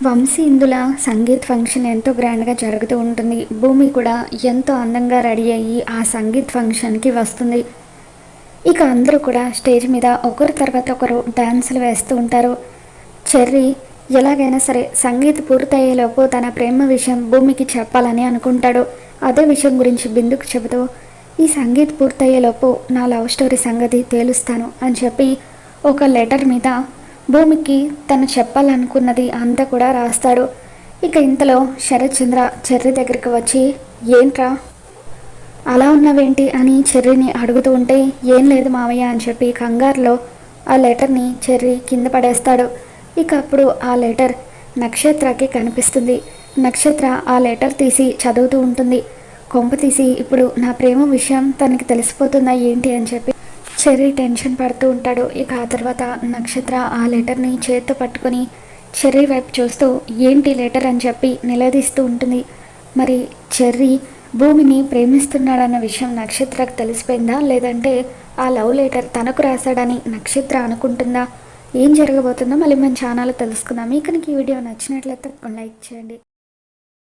Vamsi ఇందుల sangeet function ఎంతో గ్రాండ్గా జరుగుతూ ఉంటుంది. భూమి కూడా ఎంతో అందంగా రెడీ అయ్యి ఆ సంగీత్ ఫంక్షన్కి వస్తుంది. ఇక అందరూ కూడా స్టేజ్ మీద ఒకరి తర్వాత ఒకరు డాన్సులు వేస్తూ ఉంటారు. చెర్రీ ఎలాగైనా సరే సంగీత్ పూర్తయ్యేలోపు తన ప్రేమ విషయం భూమికి చెప్పాలని అనుకుంటాడు. అదే విషయం గురించి బిందుకు చెబుతూ ఈ సంగీత్ పూర్తయ్యేలోపు నా లవ్ స్టోరీ సంగతి తేలుస్తాను అని చెప్పి ఒక లెటర్ మీద భూమికి తను చెప్పాలనుకున్నది అంతా కూడా రాస్తాడు. ఇక ఇంతలో శరత్ చంద్ర చెర్రి దగ్గరికి వచ్చి ఏంట్రా? అలా ఉన్నావేంటి? అని చెర్రీని అడుగుతూ ఉంటే ఏం లేదు మావయ్య అని చెప్పి కంగారులో ఆ లెటర్ని చెర్రీ కింద పడేస్తాడు. ఇక అప్పుడు ఆ లెటర్ నక్షత్రకి కనిపిస్తుంది. నక్షత్ర ఆ లెటర్ తీసి చదువుతూ ఉంటుంది. కొంప తీసి ఇప్పుడు నా ప్రేమ విషయం తనకి తెలిసిపోతుందా ఏంటి? అని చెప్పి చెర్రీ టెన్షన్ పడుతూ ఉంటాడు. ఇక ఆ తర్వాత నక్షత్ర ఆ లెటర్ని చేత్తో పట్టుకొని చెర్రీ వైపు చూస్తూ ఏంటి లెటర్? అని చెప్పి నిలదీస్తూ ఉంటుంది. మరి చెర్రీ భూమిని ప్రేమిస్తున్నాడన్న విషయం నక్షత్రకు తెలిసిపోయిందా? లేదంటే ఆ లవ్ లెటర్ తనకు రాశాడని నక్షత్ర అనుకుంటుందా? ఏం జరగబోతుందో మళ్ళీ మన ఛానల్ తెలుసుకుందాం. మీకు ఈ వీడియో నచ్చినట్లయితే లైక్ చేయండి.